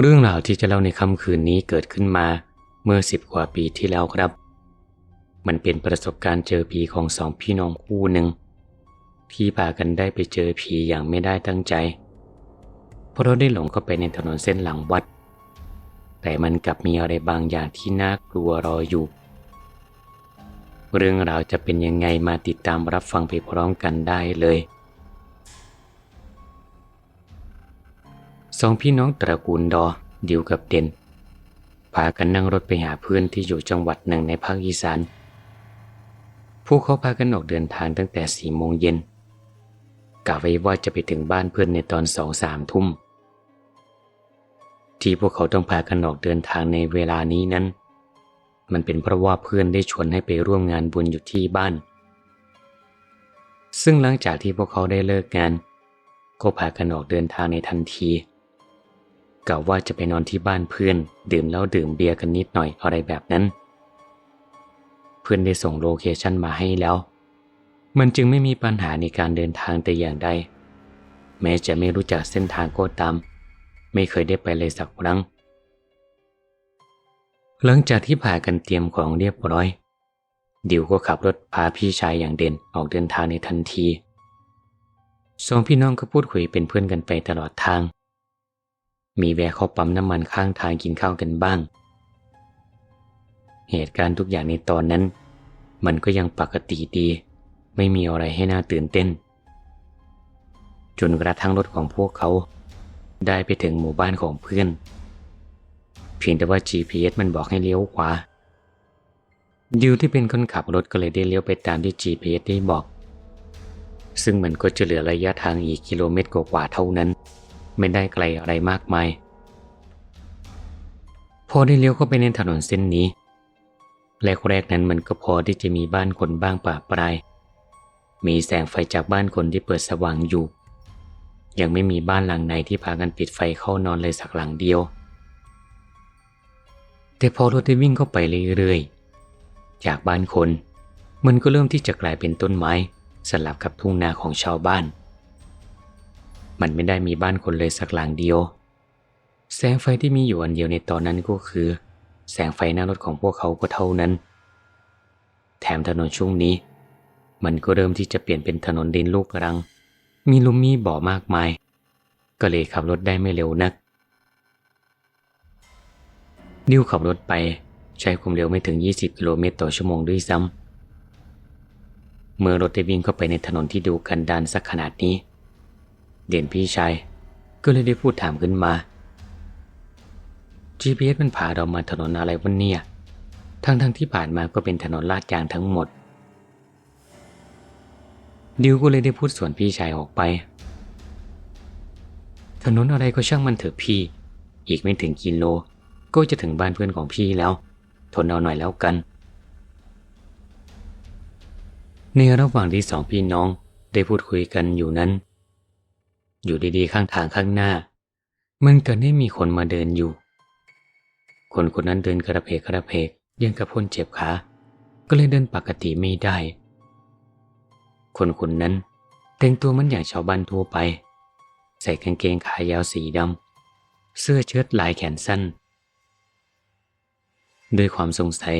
เรื่องราวที่จะเล่าในค่ำคืนนี้เกิดขึ้นมา เมื่อสิบกว่าปีที่แล้วครับ มันเป็นประสบการณ์เจอผีของสองพี่น้องคู่หนึ่ง ที่พากันได้ไปเจอผีอย่างไม่ได้ตั้งใจ เพราะเราได้หลงเข้าไปในถนนเส้นหลังวัด แต่มันกลับมีอะไรบางอย่างที่น่ากลัวรออยู่ เรื่องราวจะเป็นยังไงมาติดตามรับฟังไปพร้อมกันได้เลย สองพี่น้องตระกูลดอดิวกับเด่นพากันนั่งรถไปหาเพื่อนที่อยู่จังหวัดหนึ่งในภาคอีสานพวกเขาพากันออกเดินทางตั้งแต่สี่โมงเย็นกะไว้ว่าจะไปถึงบ้านเพื่อนในตอนสองสามทุ่ม ที่พวกเขาต้องพากันออกเดินทางในเวลานี้นั้น มันเป็นเพราะว่าเพื่อนได้ชวนให้ไปร่วมงานบุญอยู่ที่บ้าน ซึ่งหลังจากที่พวกเขาได้เลิกงาน ก็พากันออกเดินทางในทันที กะว่าจะไปนอนที่บ้านเพื่อน ดื่มแล้วดื่มเบียร์กันนิดหน่อยอะไรแบบนั้น เพื่อนได้ส่งโลเคชันมาให้แล้ว มันจึงไม่มีปัญหาในการเดินทางแต่อย่างใดแม้จะไม่รู้จักเส้นทางก็ตาม ไม่เคยได้ไปเลยสักครั้ง หลังจากที่พากันเตรียมของเรียบร้อย ดิวก็ขับรถพาพี่ชายอย่างเด่นออกเดินทางในทันทีสองพี่น้องก็พูดคุยเป็นเพื่อนกันไปตลอดทาง มีแวะเข้าปั๊มน้ำมันข้างทางกินข้าวกันบ้าง เหตุการณ์ทุกอย่างในตอนนั้น มันก็ยังปกติดี ไม่มีอะไรให้น่าตื่นเต้น จนกระทั่งรถของพวกเขา ได้ไปถึงหมู่บ้านของเพื่อน เพียงแต่ว่า GPS มันบอกให้เลี้ยวขวาดิวที่เป็นคนขับรถก็เลยได้เลี้ยวไปตามที่ GPS ได้บอก ซึ่งมันก็จะเหลือระยะทางอีกกิโลเมตรกว่าๆเท่านั้น ไม่ได้ไกลอะไรมากมาย พอได้เลี้ยวเข้าไปในถนนเส้นนี้แรกๆนั้นมันก็พอที่จะมีบ้านคนบ้างป่าปลาย มีแสงไฟจากบ้านคนที่เปิดสว่างอยู่ ยังไม่มีบ้านหลังไหนที่พากันปิดไฟเข้านอนเลยสักหลังเดียว แต่พอรถได้วิ่งเข้าไปเรื่อยๆ จากบ้านคน มันก็เริ่มที่จะกลายเป็นต้นไม้สลับกับทุ่งนาของชาวบ้าน มันไม่ได้มีบ้านคนเลยสักหลังเดียว แสงไฟที่มีอยู่อันเดียวในตอนนั้นก็คือ แสงไฟหน้ารถของพวกเขาก็เท่านั้น แถมถนนช่วงนี้ มันก็เริ่มที่จะเปลี่ยนเป็นถนนดินลูกรัง มีลุมมีบ่อมากมาย ก็เลยขับรถได้ไม่เร็วนักดิวขับรถไปใช้ความเร็วไม่ถึง 20 กิโลเมตรต่อชั่วโมงด้วยซ้ำเมื่อรถได้วิ่งเข้าไปในถนนที่ดูกันดานสักขนาดนี้ เด่นพี่ชายก็เลยได้พูดถามขึ้นมา GPS มันพาเรามาถนนอะไรวะเนี่ย ทั้งทั้งๆที่ผ่านมาก็เป็นถนนลาดยางทั้งหมด ดิวก็เลยได้พูดสวนพี่ชายออกไป ถนนอะไรก็ช่างมันเถอะพี่ อีกไม่ถึงกิโล ก็จะถึงบ้านเพื่อนของพี่แล้ว ทนเอาหน่อยแล้วกัน ในระหว่างที่สองพี่น้องได้พูดคุยกันอยู่นั้น อยู่ดีๆข้างทางข้างหน้า มันเกิดได้มีคนมาเดินอยู่ คนคนนั้นเดินกระเพกกระเพกยังกับพ้นเจ็บขา ก็เลยเดินปกติไม่ได้ คนคนนั้นแต่งตัวเหมันอย่างชาวบ้านทั่วไป ใส่กางเกงขายาวสีดำ เสื้อเชิ้ตลายแขนสั้น ด้วยความสงสัย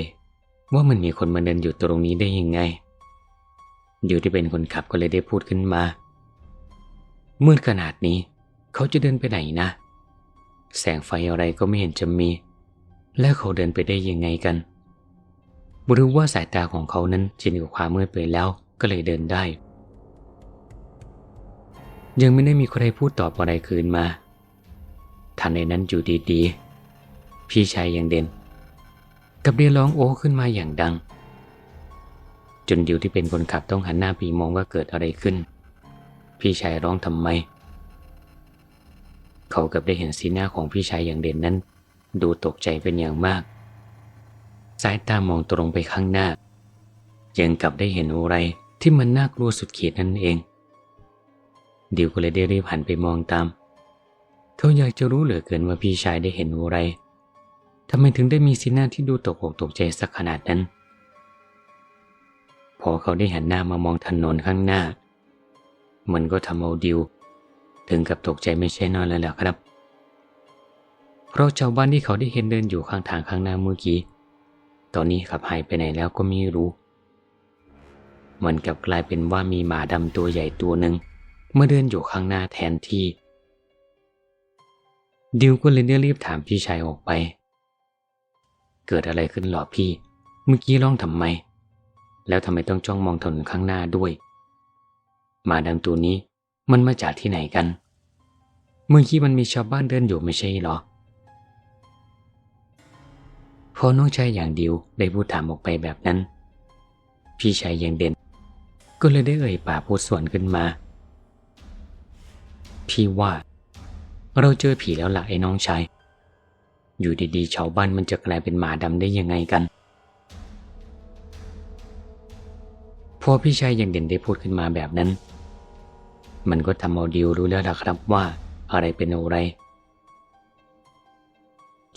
ว่ามันมีคนมาเดินอยู่ตรงนี้ได้ยังไง อยู่ที่เป็นคนขับก็เลยได้พูดขึ้นมา มืดขนาดนี้ เขาจะเดินไปไหนนะ แสงไฟอะไรก็ไม่เห็นจะมี แล้วเขาเดินไปได้ยังไงกันหรือว่าสายตาของเขานั้นชินกับความมืดไปแล้วก็เลยเดินได้ ยังไม่ได้มีใครพูดตอบอะไรคืนมาทันในนั้นอยู่ดีๆ พี่ชายยังเด่น กับเรียร้องโอ้ขึ้นมาอย่างดัง จนดิวที่เป็นคนขับต้องหันหน้าปีมองว่าเกิดอะไรขึ้น พี่ชายร้องทำไม เขากับได้เห็นสีหน้าของพี่ชายอย่างเด่นนั้น ดูตกใจเป็นอย่างมาก สายตามองตรงไปข้างหน้า ยังกับได้เห็นอะไรที่มันน่ากลัวสุดขีดนั่นเอง ดิวก็เลยได้รีบหันไปมองตาม เขาอยากจะรู้เหลือเกินว่าพี่ชายได้เห็นอะไรทำไมถึงได้มีสีหน้าที่ดูตกอกตกใจสักขนาดนั้น พอเขาได้หันหน้ามามองถนนข้างหน้า มันก็ทำเอาดิว ถึงกับตกใจไม่ใช่น้อยเลยแหละครับ เพราะชาวบ้านที่เขาได้เห็นเดินอยู่ข้างทางข้างหน้าเมื่อกี้ ตอนนี้ขับหายไปไหนแล้วก็ไม่รู้มือนกลับกลายเป็นว่ามีหมาดำตัวใหญ่ตัวหนึ่งเมื่อเดินอยู่ข้างหน้าแทนที่ ดิวก็เลยได้รีบถามพี่ชายออกไป เกิดอะไรขึ้นหรอพี่ เมื่อกี้ร้องทำไม แล้วทำไมต้องจ้องมองถนนข้างหน้าด้วย มาดำตัวนี้มันมาจากที่ไหนกัน เมื่อกี้มันมีชาวบ้านเดินอยู่ไม่ใช่หรอ พอน้องชายอย่างดิวได้พูดถามออกไปแบบนั้น พี่ชายอย่างเด่น ก็เลยได้เอ่ยปากพูดสวนขึ้นมา พี่ว่า เราเจอผีแล้วล่ะไอ้น้องชาย อยู่ดีๆชาวบ้านมันจะกลายเป็นหมาดำได้ยังไงกันพอพี่ชายอย่างเด่นได้พูดขึ้นมาแบบนั้น มันก็ทำเอาดิวรู้แล้วล่ะครับว่าอะไรเป็นอะไร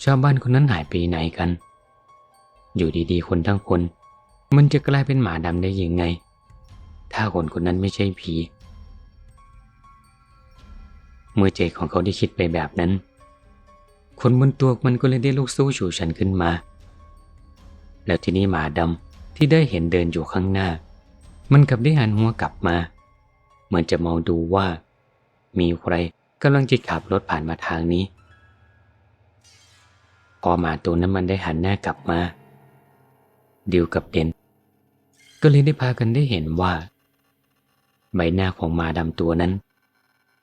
ชาวบ้านคนนั้นหายไปไหนกัน อยู่ดีๆ คนทั้งคน มันจะกลายเป็นหมาดำได้ยังไง ถ้าคนคนนั้นไม่ใช่ผี เมื่อใจของเขาได้คิดไปแบบนั้น คนบนตัวมันก็เลยได้ลุกสู้ฉูฉันขึ้นมา แล้วทีนี้หมาดำที่ได้เห็นเดินอยู่ข้างหน้า มันกลับได้หันหัวกลับมา มือนจะมองดูว่า มีใครกำลังจะขับรถผ่านมาทางนี้ พอหมาตัวนั้นมันได้หันหน้ากลับมาดิวกับเด่นก็เลยได้พากันได้เห็นว่า ใบหน้าของหมาดำตัวนั้น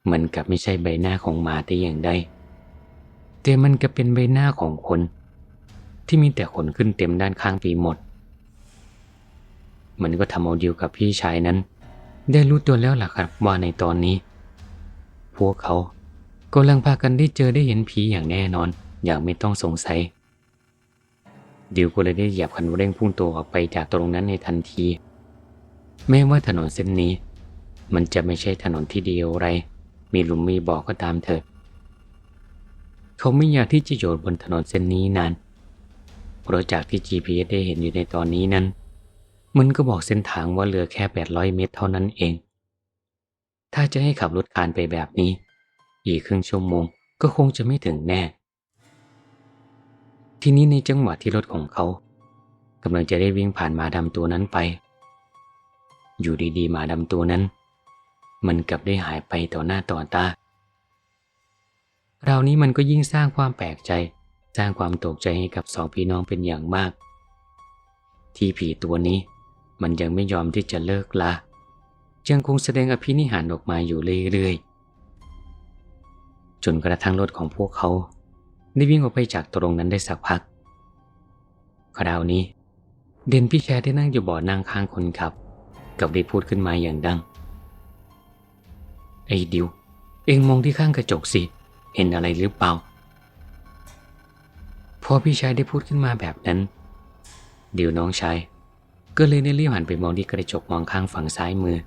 มันกับไม่ใช่ใบหน้าของหมาแต่อย่างใดแต่มันก็เป็นใบหน้าของคน ที่มีแต่ขนขึ้นเต็มด้านข้างปีหมด มันก็ทำเอาดิวกับพี่ชายนั้น ได้รู้ตัวแล้วล่ะครับว่าในตอนนี้ พวกเขากำลังพากันได้เจอได้เห็นผีอย่างแน่นอน อย่างไม่ต้องสงสัยดิวก็เลยได้เหยียบคันเร่งพุ่งตัวออกไปจากตรงนั้นในทันที แม้ว่าถนนเส้นนี้ มันจะไม่ใช่ถนนที่เดียวไร มีหลุมมีบ่อก็ตามเถอะเขาไม่อยากที่จะโยนบนถนนเส้นนี้นานเพราะจากที่ GPS ได้เห็นอยู่ในตอนนี้นั้น มันก็บอกเส้นทางว่าเหลือแค่ 800 เมตรเท่านั้นเอง ถ้าจะให้ขับรถคานไปแบบนี้ อีกครึ่งชั่วโมงก็คงจะไม่ถึงแน่ ทีนี้ในจังหวะที่รถของเขากำลังจะได้วิ่งผ่านหมาดำตัวนั้นไป อยู่ดีๆหมาดำตัวนั้น มันกลับได้หายไปต่อหน้าต่อตาคราวนี้มันก็ยิ่งสร้างความแปลกใจ สร้างความตกใจให้กับสองพี่น้องเป็นอย่างมาก ที่ผีตัวนี้ มันยังไม่ยอมที่จะเลิกละยังคงแสดงอภินิหารออกมาอยู่เรื่อยๆ จนกระทั่งรถของพวกเขาได้วิ่งออกไปจากตรงนั้นได้สักพัก คราวนี้ เด่นพี่แชร์ได้นั่งอยู่เบ่อนั่งข้างคนขับ กับได้พูดขึ้นมาอย่างดัง ไอ้ดิว เอ็งมองที่ข้างกระจกสิ เห็นอะไรหรือเปล่า พอพี่ชายได้พูดขึ้นมาแบบนั้นดิวน้องชาย ก็เลยได้รีบหันไปมองที่กระจกมองข้างฝั่งซ้ายมือ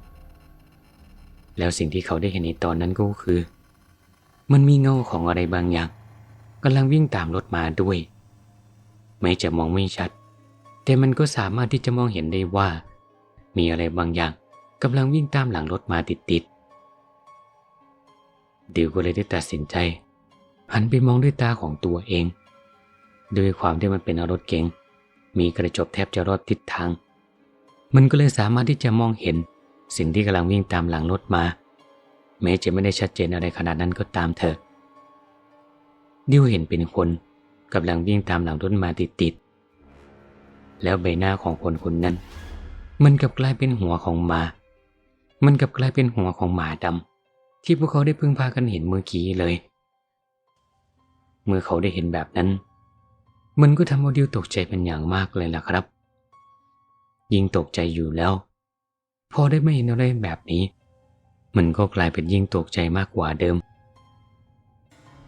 แล้วสิ่งที่เขาได้เห็นในตอนนั้นก็คือ มันมีเงาของอะไรบางอย่างกำลังวิ่งตามรถมาด้วยไม่จะมองไม่ชัด แต่มันก็สามารถที่จะมองเห็นได้ว่า มีอะไรบางอย่างกำลังวิ่งตามหลังรถมาติดๆดิวก็เลยได้ตัดสินใจ หันไปมองด้วยตาของตัวเอง ด้วยความที่มันเป็นรถเก๋งมีกระจกแทบจะรอดทิศทาง มันก็เลยสามารถที่จะมองเห็น สิ่งที่กำลังวิ่งตามหลังรถมา แม้จะไม่ได้ชัดเจนอะไรขนาดนั้นก็ตามเถอะดิวเห็นเป็นคนกำลังวิ่งตามหลังรถมาติดๆแล้วใบหน้าของคนคนนั้น มันกลับกลายเป็นหัวของหมา มันกลับกลายเป็นหัวของหมาดำที่พวกเขาได้พึ่งพากันเห็นเมื่อกี้เลย เมื่อเขาได้เห็นแบบนั้น มันก็ทำเอาดิวตกใจเป็นอย่างมากเลยล่ะครับ ยิ่งตกใจอยู่แล้ว พอได้ไม่เห็นอะไรแบบนี้ มันก็กลายเป็นยิ่งตกใจมากกว่าเดิม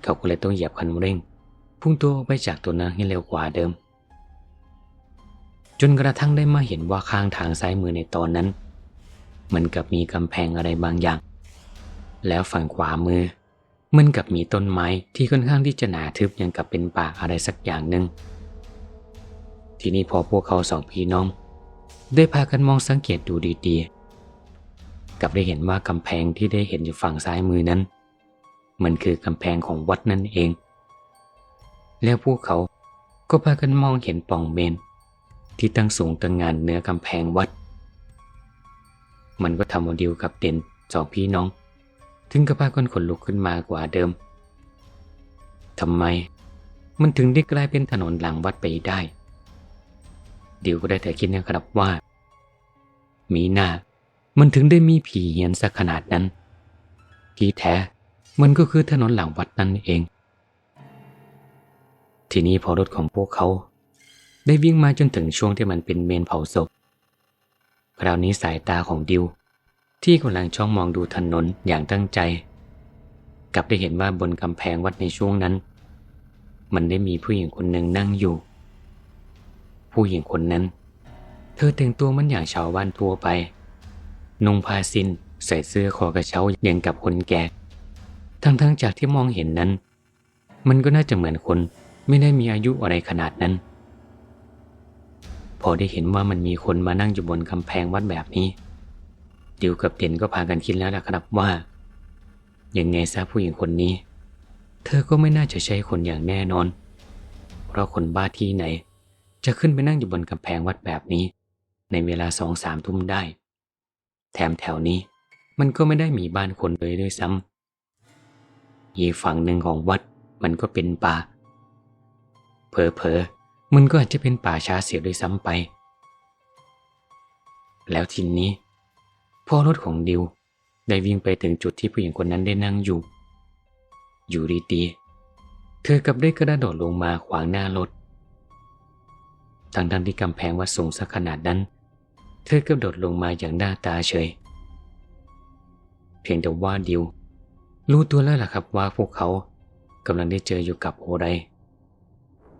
เขาก็เลยต้องเหยียบคันเร่ง พุ่งตัวออกไปจากตัวนั้นให้เร็วกว่าเดิม จนกระทั่งได้มาเห็นว่าข้างทางซ้ายมือในตอนนั้น มันกับมีกำแพงอะไรบางอย่าง แล้วฝั่งขวามือมันกับมีต้นไม้ที่ค่อนข้างที่จะหนาทึบยังกับเป็นป่าอะไรสักอย่างหนึ่ง ทีนี้พอพวกเขาสองพี่น้อง ได้พากันมองสังเกตดูดีๆ กับได้เห็นว่ากำแพงที่ได้เห็นอยู่ฝั่งซ้ายมือนั้น มันคือกำแพงของวัดนั่นเอง แล้วพวกเขาก็พากันมองเห็นป่องเมน ที่ตั้งสูงตั้งงานเหนือกำแพงวัด มันก็ทำโมเดลกับเด่นสองพี่น้อง ถึงกับพากันขนลุกขึ้นมากว่าเดิมทำไมมันถึงได้กลายเป็นถนนหลังวัดไปได้ ดี๋ยวก็ได้แต่คิดนะครับว่า มีหน้า มันถึงได้มีผีเหียนสักขนาดนั้น ที่แท้มันก็คือถนนหลังวัดนั่นเอง ทีนี้พอรถของพวกเขา ได้วิ่งมาจนถึงช่วงที่มันเป็นเมนเผาศพ คราวนี้สายตาของดิว ที่กำลังช่องมองดูถนนอย่างตั้งใจ กลับได้เห็นว่าบนกำแพงวัดในช่วงนั้น มันได้มีผู้หญิงคนหนึ่งนั่งอยู่ ผู้หญิงคนนั้น เธอแต่งตัวมันอย่างชาวบ้านทั่วไป นุ่งผ้าสิ้นใส่เสื้อคอกระเช้าอย่างกับคนแก่ทั้งๆจากที่มองเห็นนั้น มันก็น่าจะเหมือนคนไม่ได้มีอายุอะไรขนาดนั้น พอได้เห็นว่ามันมีคนมานั่งอยู่บนกำแพงวัดแบบนี้ดิวกับเด่นก็พากันคิดแล้วนะครับว่ายังไงซะผู้หญิงคนนี้ เธอก็ไม่น่าจะใช่คนอย่างแน่นอน เพราะคนบ้าที่ไหน จะขึ้นไปนั่งอยู่บนกำแพงวัดแบบนี้ ในเวลาสองสามทุ่มได้ แถมแถวนี้มันก็ไม่ได้มีบ้านคนเลยด้วยซ้ำอีกฝั่งหนึ่งของวัดมันก็เป็นป่าเพอเพอๆมันก็อาจจะเป็นป่าช้าเสียด้วยซ้ำไป แล้วทีนี้พ่อรถของดิวได้วิ่งไปถึงจุดที่ผู้หญิงคนนั้นได้นั่งอยู่ อยู่ดีๆเธอกับได้กระโดดลงมาขวางหน้ารถ ทั้งทันที่กำแพงวัดสูงสักขนาดนั้น เธอกระโดดลงมาอย่างหน้าตาเฉย เพียงแต่ว่าดิว รู้ตัวแล้วล่ะครับว่าพวกเขากำลังได้เจออยู่กับโอไร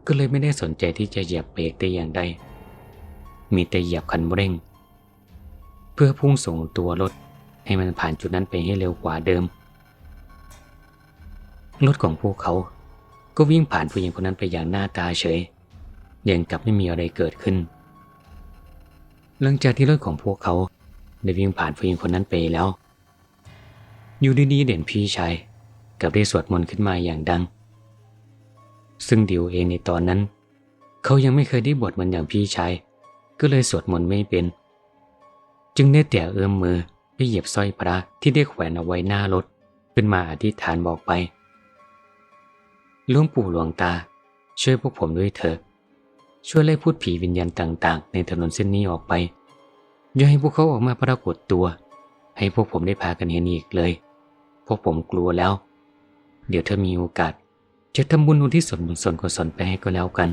ก็เลยไม่ได้สนใจที่จะเหยียบเบรกแต่อย่างใด มีแต่เหยียบคันเร่ง เพื่อพุ่งส่งตัวรถให้มันผ่านจุดนั้นไปให้เร็วกว่าเดิม รถของพวกเขาก็วิ่งผ่านผู้หญิงคนนั้นไปอย่างหน้าตาเฉย ยังกลับไม่มีอะไรเกิดขึ้น หลังจากที่รถของพวกเขาได้วิ่งผ่านผู้หญิงคนนั้นไปแล้ว อยู่ดีๆเด่นพี่ชายกับได้สวดมนต์ขึ้นมาอย่างดัง ซึ่งดิวเองในตอนนั้น เขายังไม่เคยได้บวชมันอย่างพี่ชายก็เลยสวดมนต์ไม่เป็น จึงได้แต่เอื้อมมือไปเหยียบสร้อยพระที่ได้แขวนเอาไว้หน้ารถขึ้นมาอธิษฐานบอกไปหลวงปู่หลวงตา ช่วยพวกผมด้วยเถอะ ช่วยไล่พูดผีวิญญาณต่างๆ ในถนนเส้นนี้ออกไปอย่าให้พวกเขาออกมาปรากฏตัว ให้พวกผมได้พากันเห็นอีกเลย พวกผมกลัวแล้ว เดี๋ยวถ้ามีโอกาส จะทำบุญอุทิศส่วนบุญส่วนกุศลไปให้ก็แล้วกัน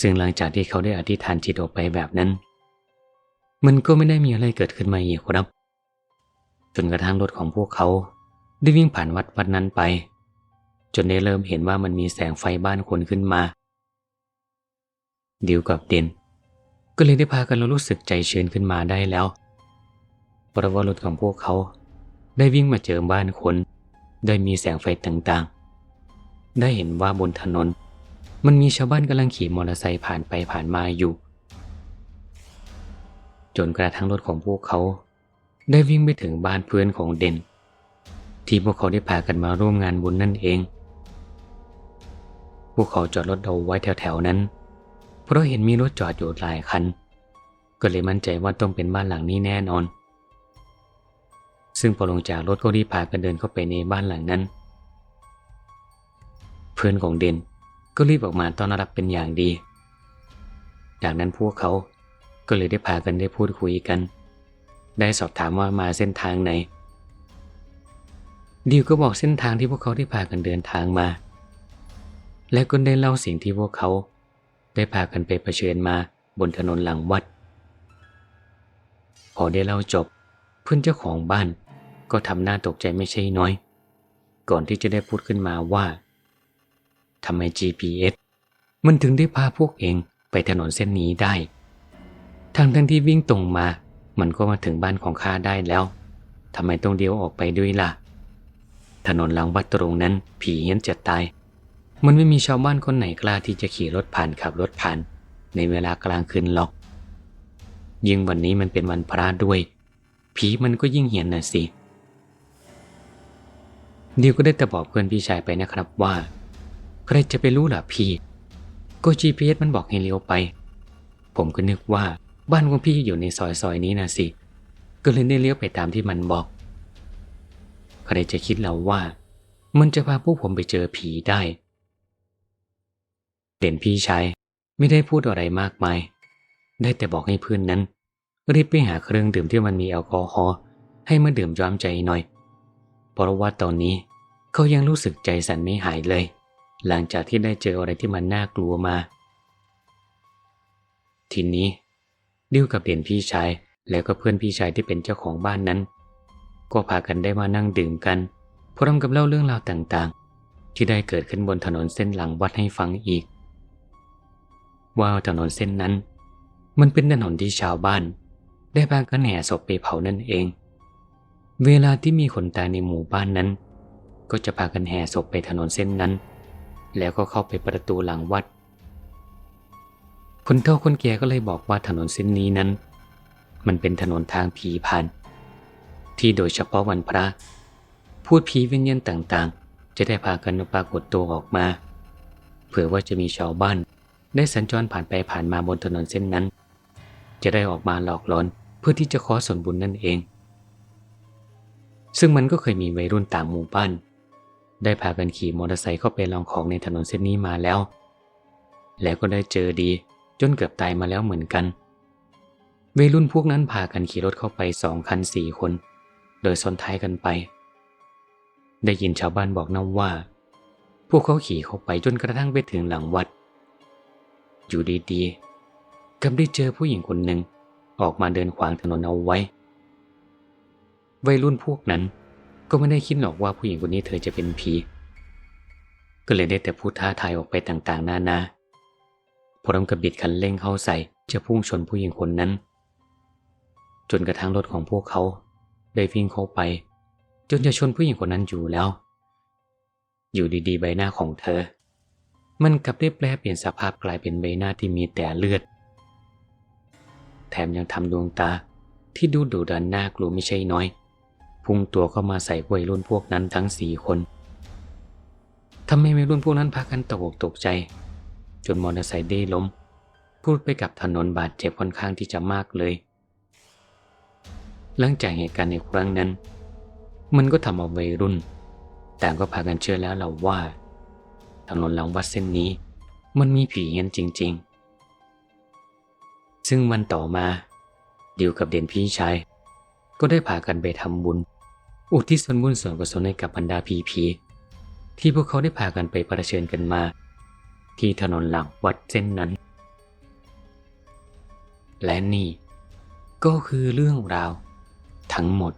ซึ่งหลังจากที่เขาได้อธิษฐานจิตออกไปแบบนั้น มันก็ไม่ได้มีอะไรเกิดขึ้นมาอีกครับ จนกระทั่งรถของพวกเขาได้วิ่งผ่านวัดวัดนั้นไป จนได้เริ่มเห็นว่ามันมีแสงไฟบ้านคนขึ้นมาดิวกับเดนก็เลยได้พากันรู้สึกใจชื้นขึ้นมาได้แล้วเพราะว่ารถของพวกเขา ได้วิ่งมาเจอบ้านคน ได้มีแสงไฟต่างๆ ได้เห็นว่าบนถนน มันมีชาวบ้านกำลังขี่มอเตอร์ไซค์ผ่านไปผ่านมาอยู่ จนกระทั่งรถของพวกเขา ได้วิ่งไปถึงบ้านเพื่อนของเดนที่พวกเขาได้พากันมาร่วมงานบุญนั่นเอง พวกเขาจอดรถเอาไว้แถวๆนั้น เพราะเห็นมีรถจอดอยู่หลายคัน ก็เลยมั่นใจว่าต้องเป็นบ้านหลังนี้แน่นอน ซึ่งพอลงจากรถก็รีบพากันเดินเข้าไปในบ้านหลังนั้น เพื่อนของเดนก็รีบออกมาต้อนรับเป็นอย่างดี จากนั้นพวกเขาก็เลยได้พากันได้พูดคุยกัน ได้สอบถามว่ามาเส้นทางไหนดิวก็บอกเส้นทางที่พวกเขาได้พากันเดินทางมา และก็ได้เล่าสิ่งที่พวกเขา ได้พากันไปเผชิญมาบนถนนหลังวัด พอได้เล่าจบ เพื่อนเจ้าของบ้านก็ทำหน้าตกใจไม่ใช่น้อย ก่อนที่จะได้พูดขึ้นมาว่าทำไม GPS มันถึงได้พาพวกเองไปถนนเส้นนี้ได้ ทางทั้งที่วิ่งตรงมา มันก็มาถึงบ้านของข้าได้แล้ว ทำไมต้องเดียวออกไปด้วยล่ะ ถนนหลังวัดตรงนั้นผีเฮี้ยนจะตาย มันไม่มีชาวบ้านคนไหนกล้าที่จะขี่รถผ่านขับรถผ่าน ในเวลากลางคืนหรอก ยิ่งวันนี้มันเป็นวันพระด้วย ผีมันก็ยิ่งเหียนน่ะสิดิวก็ได้แต่บอกเพื่อนพี่ชายไปนะครับว่า ใครจะไปรู้ล่ะพี่ ก็ GPS มันบอกให้เลี้ยวไป ผมก็นึกว่าบ้านของพี่อยู่ในซอยซอยนี้นะสิ ก็เลยได้เลี้ยวไปตามที่มันบอก ใครจะคิดแล้วว่า มันจะพาพวกผมไปเจอผีได้ เด่นพี่ชายไม่ได้พูดอะไรมากมาย ได้แต่บอกให้เพื่อนนั้น รีบไปหาเครื่องดื่มที่มันมีแอลกอฮอล์ให้มาดื่มย้อมใจหน่อย เพราะว่าตอนนี้เขายังรู้สึกใจสั่นไม่หายเลย หลังจากที่ได้เจออะไรที่มันน่ากลัวมา ทีนี้ดิวกับเด่นพี่ชายแล้วก็เพื่อนพี่ชายที่เป็นเจ้าของบ้านนั้น ก็พากันได้มานั่งดื่มกันพร้อมกับเล่าเรื่องราวต่างๆ ที่ได้เกิดขึ้นบนถนนเส้นหลังวัดให้ฟังอีก ว่าถนนเส้นนั้น มันเป็นถนนที่ชาวบ้าน ได้พากันแห่ศพไปเผานั่นเอง เวลาที่มีคนตายในหมู่บ้านนั้น ก็จะพากันแห่ศพไปถนนเส้นนั้น แล้วก็เข้าไปประตูหลังวัด คนเฒ่าคนแก่ก็เลยบอกว่าถนนเส้นนี้นั้น มันเป็นถนนทางผีผ่าน ที่โดยเฉพาะวันพระ พูดผีวิญญาณต่างๆ จะได้พากันปรากฏตัวออกมา เผื่อว่าจะมีชาวบ้าน ได้สัญจรผ่านไปผ่านมาบนถนนเส้นนั้น จะได้ออกมาหลอกหลอนเพื่อที่จะขอส่วนบุญนั่นเอง ซึ่งมันก็เคยมีวัยรุ่นต่างหมู่บ้าน ได้พากันขี่มอเตอร์ไซค์เข้าไปลองของในถนนเส้นนี้มาแล้ว แล้วก็ได้เจอดีจนเกือบตายมาแล้วเหมือนกันวัยรุ่นพวกนั้นพากันขี่รถเข้าไปสองคันสี่คน โดยซ้อนท้ายกันไป ได้ยินชาวบ้านบอกนะว่า พวกเขาขี่เข้าไปจนกระทั่งไปถึงหลังวัด อยู่ดีๆกับได้เจอผู้หญิงคนหนึ่งออกมาเดินขวางถนนเอาไว้ วัยรุ่นพวกนั้นก็ไม่ได้คิดหรอกว่าผู้หญิงคนนี้เธอจะเป็นผีก็เลยได้แต่พูดท้าทายออกไปต่างๆ นานาพร้อมกับบิดคันเร่งเข้าใส่จะพุ่งชนผู้หญิงคนนั้น จนกระทั่งรถของพวกเขา ได้วิ่งเข้าไป จนจะชนผู้หญิงคนนั้นอยู่แล้ว อยู่ดีๆ ใบหน้าของเธอ มันกลับได้แปลเปลี่ยนสภาพกลายเป็นใบหน้าที่มีแต่เลือด แถมยังทำดวงตาที่ดูดุดันน่ากลัวไม่ใช่น้อย พุ่งตัวเข้ามาใส่วัยรุ่นพวกนั้นทั้งสี่คนทำให้วัยรุ่นพวกนั้นพากันตกอกตกใจ จนมอเตอร์ไซค์ได้ล้ม พูดไปกับถนนบาดเจ็บค่อนข้างที่จะมากเลย หลังจากเหตุการณ์ในครั้งนั้น มันก็ทำเอาวัยรุ่น ต่างก็พากันเชื่อแล้วเราว่า ถนนหลังวัดเส้นนี้ มันมีผีเงี้ยจริง ๆ ซึ่งวันต่อมา ดิวกับเด่นพี่ชาย ก็ได้พากันไปทำบุญ อุทิศส่วนบุญส่วนกุศลให้กับบรรดาผีผีที่พวกเขาได้พากันไปประเชิญกันมา ที่ถนนหลังวัดเส้นนั้น และนี่ ก็คือเรื่องราว ทั้งหมด